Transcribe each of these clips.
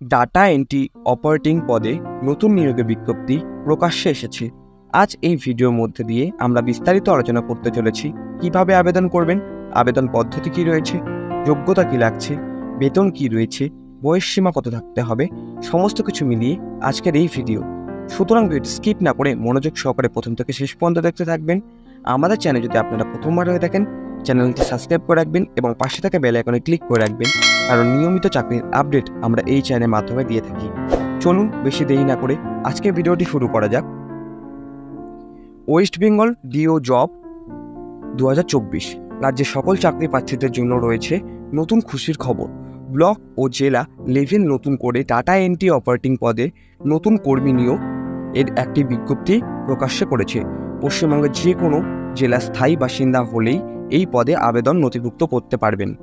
Data entry operating পদে নতুন নিয়োগের বিজ্ঞপ্তি প্রকাশ্যে এসেছে। আজ এই ভিডিওর মধ্যে দিয়ে আমরা বিস্তারিত আলোচনা করতে চলেছি, কীভাবে আবেদন করবেন, আবেদন পদ্ধতি কি রয়েছে, যোগ্যতা কি লাগছে, বেতন কি রয়েছে, বয়স সীমা কত থাকতে হবে, সমস্ত কিছু মিলিয়ে আজকের এই ভিডিও। সুতরাং ভিডিও স্কিপ না করে মনোযোগ সহকারে প্রথম থেকে শেষ পর্যন্ত দেখতে থাকবেন। আমাদের চ্যানেল যদি আপনারা প্রথমবার হয়ে থাকেন চ্যানেলটি সাবস্ক্রাইব করে রাখবেন এবং পাশে থাকা বেল আইকনে ক্লিক করে রাখবেন, কারণ নিয়মিত চাকরির আপডেট আমরা এই চ্যানেলের মাধ্যমে দিয়ে থাকি। চলুন বেশি দেরি না করে আজকের ভিডিওটি শুরু করা যাক। ওয়েস্ট বেঙ্গল ডিও জব দু হাজার চব্বিশ। রাজ্যের সকল চাকরি প্রার্থীদের জন্য রয়েছে নতুন খুশির খবর। ব্লক ও জেলা লেভেল নতুন করে টাটা এন্ট্রি অপারেটিং পদে নতুন কর্মী নিয়োগ এর একটি বিজ্ঞপ্তি প্রকাশ্যে করেছে। পশ্চিমবঙ্গের যে কোনো জেলা স্থায়ী বাসিন্দা হলেই এই পদে আবেদন নথিভুক্ত করতে পারবেন।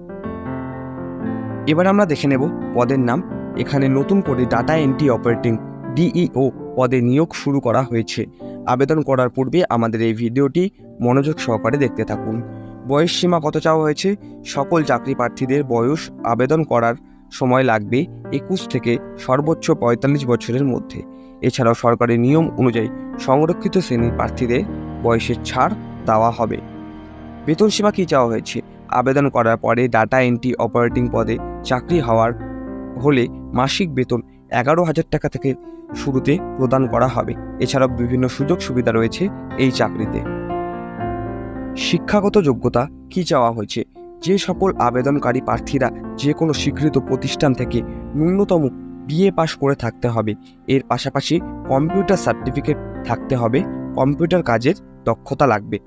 এবার আমরা দেখে নেব পদের নাম। এখানে নতুন করে ডাটা এন্ট্রি অপারেটিং ডিইও পদে নিয়োগ শুরু করা হয়েছে। আবেদন করার পূর্বে আমাদের এই ভিডিওটি মনোযোগ সহকারে দেখতে থাকুন। বয়স সীমা কত চাওয়া হয়েছে? সকল চাকরি প্রার্থীদের বয়স আবেদন করার সময় লাগবে একুশ থেকে সর্বোচ্চ পঁয়তাল্লিশ বছরের মধ্যে। এছাড়াও সরকারি নিয়ম অনুযায়ী সংরক্ষিত শ্রেণির প্রার্থীদের বয়সের ছাড় দেওয়া হবে। বেতন সীমা কী চাওয়া হয়েছে? আবেদন করার পরে ডাটা এন্ট্রি অপারেটিং পদে চাকরি হওয়ার হলে মাসিক বেতন এগারো হাজার টাকা থেকে শুরুতে প্রদান করা হবে। এছাড়াও বিভিন্ন সুযোগ সুবিধা রয়েছে এই চাকরিতে। শিক্ষাগত যোগ্যতা কি চাওয়া হয়েছে? যে সকল আবেদনকারী প্রার্থীরা যে কোনো স্বীকৃত প্রতিষ্ঠান থেকে ন্যূনতম বিএ পাশ করে থাকতে হবে। এর পাশাপাশি কম্পিউটার সার্টিফিকেট থাকতে হবে। কম্পিউটার কাজের দক্ষতা লাগবে।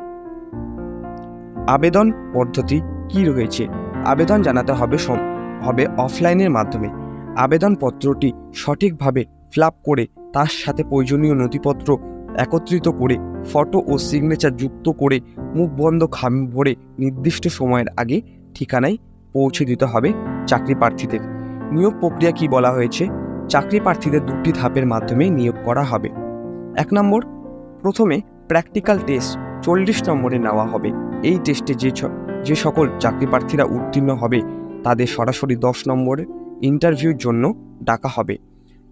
আবেদন পদ্ধতি কি রয়েছে? আবেদন জানাতে হবে হবে অফলাইনের মাধ্যমে। আবেদনপত্রটি সঠিকভাবে ফিল করে তার সাথে প্রয়োজনীয় নথিপত্র একত্রিত করে, ফটো ও সিগনেচার যুক্ত করে মুখ বন্ধ খাম ভরে নির্দিষ্ট সময়ের আগে ঠিকানায় পৌঁছে দিতে হবে চাকরি প্রার্থীদের। নিয়োগ প্রক্রিয়া কি বলা হয়েছে? চাকরি প্রার্থীদের দুটি ধাপের মাধ্যমে নিয়োগ করা হবে। এক নম্বর, প্রথমে প্র্যাকটিক্যাল টেস্ট চল্লিশ নম্বরে নেওয়া হবে। এই টেস্টে যে যে সকল চাকরি প্রার্থীরা উত্তীর্ণ হবে, তাদের সরাসরি দশ নম্বরে ইন্টারভিউর জন্য ডাকা হবে।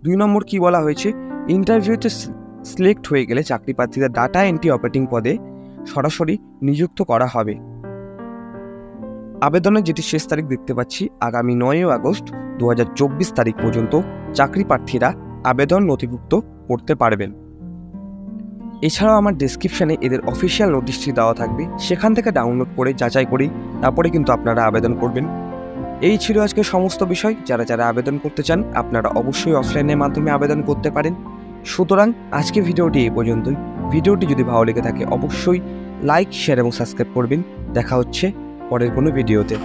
দুই নম্বর কি বলা হয়েছে? ইন্টারভিউতে সিলেক্ট হয়ে গেলে চাকরি প্রার্থীদের ডাটা এন্ট্রি অপারেটিং পদে সরাসরি নিযুক্ত করা হবে। আবেদনের যেটি শেষ তারিখ দেখতে পাচ্ছি, আগামী নয়ই আগস্ট দু হাজার চব্বিশ তারিখ পর্যন্ত চাকরি প্রার্থীরা আবেদন নথিভুক্ত করতে পারবেন। এছাড়াও আমার ডেসক্রিপশানে এদের অফিসিয়াল নোটিশটি দেওয়া থাকবে। সেখান থেকে ডাউনলোড করে যাচাই করি, তারপরে কিন্তু আপনারা আবেদন করবেন। এই ছিল আজকে সমস্ত বিষয়। যারা যারা আবেদন করতে চান, আপনারা অবশ্যই অফলাইনের মাধ্যমে আবেদন করতে পারেন। সুতরাং আজকে ভিডিওটি এই পর্যন্তই। ভিডিওটি যদি ভালো লেগে থাকে, অবশ্যই লাইক শেয়ার এবং সাবস্ক্রাইব করবেন। দেখা হচ্ছে পরের কোনো ভিডিওতে